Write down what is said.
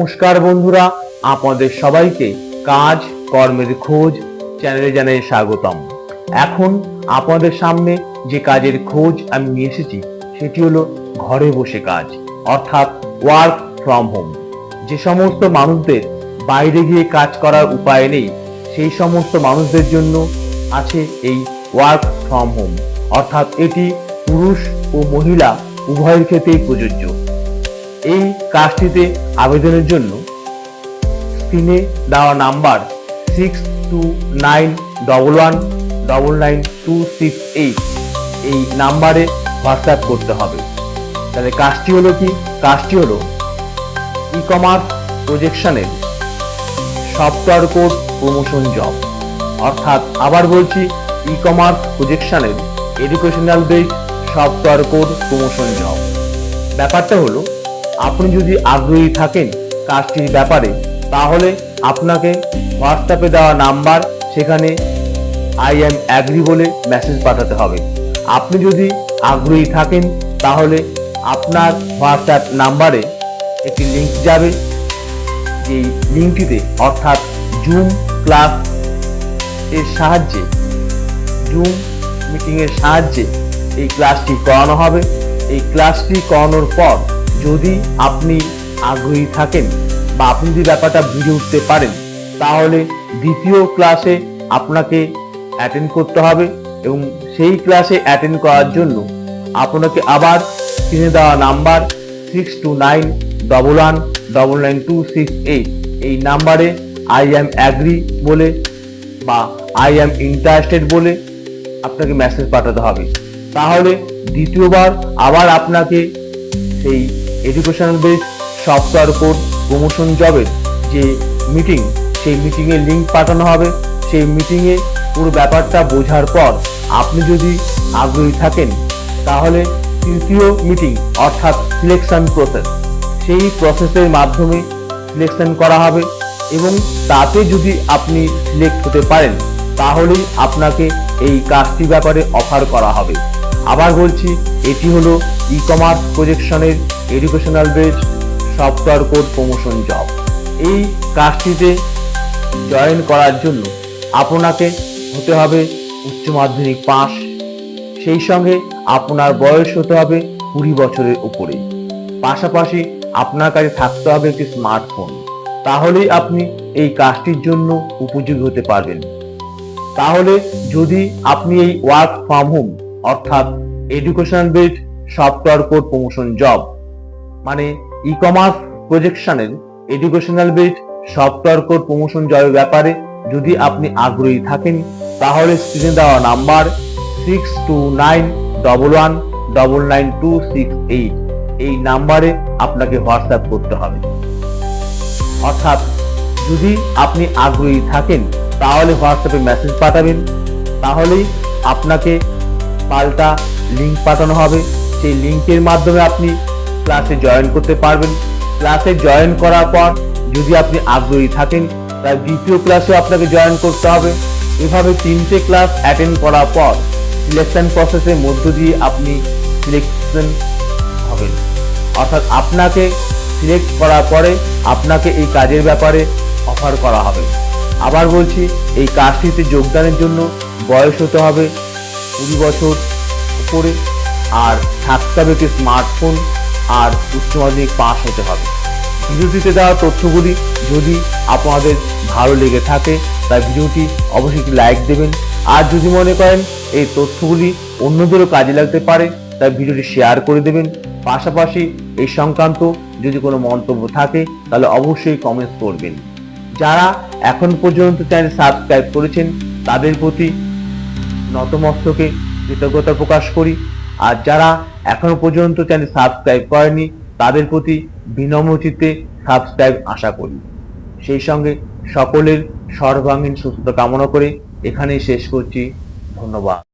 নমস্কার বন্ধুরা, আপনাদের সবাইকে কাজ, কর্মের খোঁজ চ্যানেলে জানাই স্বাগতম। এখন আপনাদের সামনে যে কাজের খোঁজ আমি নিয়ে এসেছি, সেটি হলো ঘরে বসে কাজ, অর্থাৎ ওয়ার্ক ফ্রম হোম যে সমস্ত মানুষদের বাইরে গিয়ে কাজ করার উপায় নেই, সেই সমস্ত মানুষদের জন্য আছে এই ওয়ার্ক ফ্রম হোম অর্থাৎ এটি পুরুষ ও মহিলা উভয়ের ক্ষেত্রেই প্রযোজ্য। এই কাজটিতে আবেদনের জন্য স্ক্রিনে দেওয়া number six two nine double one double nine two six eight এই নাম্বারে হোয়াটসঅ্যাপ করতে হবে। তাহলে কাজটি হলো কি? কাজটি হলো ই কমার্স প্রজেকশনের সফটওয়্যার কোড প্রমোশন জব অর্থাৎ আবার বলছি e commerce প্রজেকশনের educational base software code promotion job ব্যাপারটা হলো আপনি যদি আগ্রহী থাকেন কাজটির ব্যাপারে, তাহলে আপনাকে হোয়াটসঅ্যাপে দেওয়া নাম্বার, সেখানে আই অ্যাম অ্যাগ্রি বলে মেসেজ পাঠাতে হবে। আপনি যদি আগ্রহী থাকেন, তাহলে আপনার হোয়াটসঅ্যাপ নাম্বারে একটি লিঙ্ক যাবে। যেই লিঙ্কটিতে অর্থাৎ জুম ক্লাস এর সাহায্যে জুম মিটিংয়ের সাহায্যে এই ক্লাসটি করানো হবে। এই ক্লাসটি করানোর পর যদি আপনি আগ্রহী থাকেন বা আপনি যদি ব্যাপারটা বুঝে উঠতে পারেন, তাহলে দ্বিতীয় ক্লাসে আপনাকে অ্যাটেন্ড করতে হবে এবং সেই ক্লাসে অ্যাটেন্ড করার জন্য আপনাকে আবার স্ক্রিনে দেওয়া number six two nine double one double nine two six eight এই নাম্বারে আই অ্যাম অ্যাগ্রি বলে বা আই অ্যাম ইন্টারেস্টেড বলে আপনাকে মেসেজ পাঠাতে হবে। তাহলে দ্বিতীয়বার আবার আপনাকে সেই educational base software code promotion জবের যে মিটিং সেই মিটিংয়ের লিঙ্ক পাঠানো হবে। সেই মিটিংয়ে পুরো ব্যাপারটা বোঝার পর আপনি যদি আগ্রহী থাকেন, তাহলে তৃতীয় মিটিং অর্থাৎ সিলেকশন প্রসেস সেই প্রসেসের মাধ্যমে সিলেকশন করা হবে এবং তাতে যদি আপনি সিলেক্ট হতে পারেন, তাহলেই আপনাকে এই কাজটি ব্যাপারে অফার করা হবে। আবার বলছি, এটি হলো e commerce প্রজেকশনের educational base software code promotion job এই কাজটিতে জয়েন করার জন্য আপনাকে হতে হবে উচ্চ মাধ্যমিক পাস সেই সঙ্গে আপনার বয়স হতে হবে কুড়ি বছরের উপরে। পাশাপাশি আপনার কাছে থাকতে হবে একটি স্মার্টফোন তাহলেই আপনি এই কাজটির জন্য উপযোগী হতে পারবেন। তাহলে যদি আপনি এই ওয়ার্ক ফ্রম হোম অর্থাৎ education based software code promotion job মানে e commerce প্রজেকশনের educational based software code promotion জবের ব্যাপারে যদি আপনি আগ্রহী থাকেন, তাহলে স্ক্রিনে দেওয়া number six two nine double one double nine two six eight এই নাম্বারে আপনাকে হোয়াটসঅ্যাপ করতে হবে। অর্থাৎ যদি আপনি আগ্রহী থাকেন, তাহলে হোয়াটসঅ্যাপে মেসেজ পাঠাবেন, তাহলেই আপনাকে পাল্টা লিঙ্ক পাঠানো হবে। সেই লিঙ্কের মাধ্যমে আপনি ক্লাসে জয়েন করতে পারবেন। ক্লাসে জয়েন করার পর যদি আপনি আগ্রহী থাকেন তার দ্বিতীয় ক্লাসে আপনাকে জয়েন করতে হবে। এভাবে তিনটে ক্লাস অ্যাটেন্ড করার পর সিলেকশন প্রসেসের মধ্য দিয়ে আপনি সিলেকশন হবেন। অর্থাৎ আপনাকে সিলেক্ট করার পরে আপনাকে এই কাজের ব্যাপারে অফার করা হবে। আবার বলছি, এই কাজটিতে যোগদানের জন্য বয়স হতে হবে কুড়ি বছর উপরে আর থাকতে হবে স্মার্টফোন আর উচ্চ মাধ্যমিক পাস হতে হবে। ভিডিওটিতে দেওয়া তথ্যগুলি যদি আপনাদের ভালো লেগে থাকে, তাই ভিডিওটি অবশ্যই একটি লাইক দেবেন। আর যদি মনে করেন এই তথ্যগুলি অন্যদেরও কাজে লাগতে পারে, তাই ভিডিওটি শেয়ার করে দেবেন। পাশাপাশি এই সংক্রান্ত যদি কোনো মন্তব্য থাকে, তাহলে অবশ্যই কমেন্টস করবেন। যারা এখন পর্যন্ত চ্যানেল সাবস্ক্রাইব করেছেন, তাদের প্রতি নতমস্তকে কৃতজ্ঞতা প্রকাশ করি। আর যারা এখনও পর্যন্ত চ্যানেল সাবস্ক্রাইব করেনি, তাদের প্রতি বিনম্র চিত্তে সাবস্ক্রাইব আশা করি। সেই সঙ্গে সকলের সর্বাঙ্গীন সুস্থতা কামনা করে এখানেই শেষ করছি। ধন্যবাদ।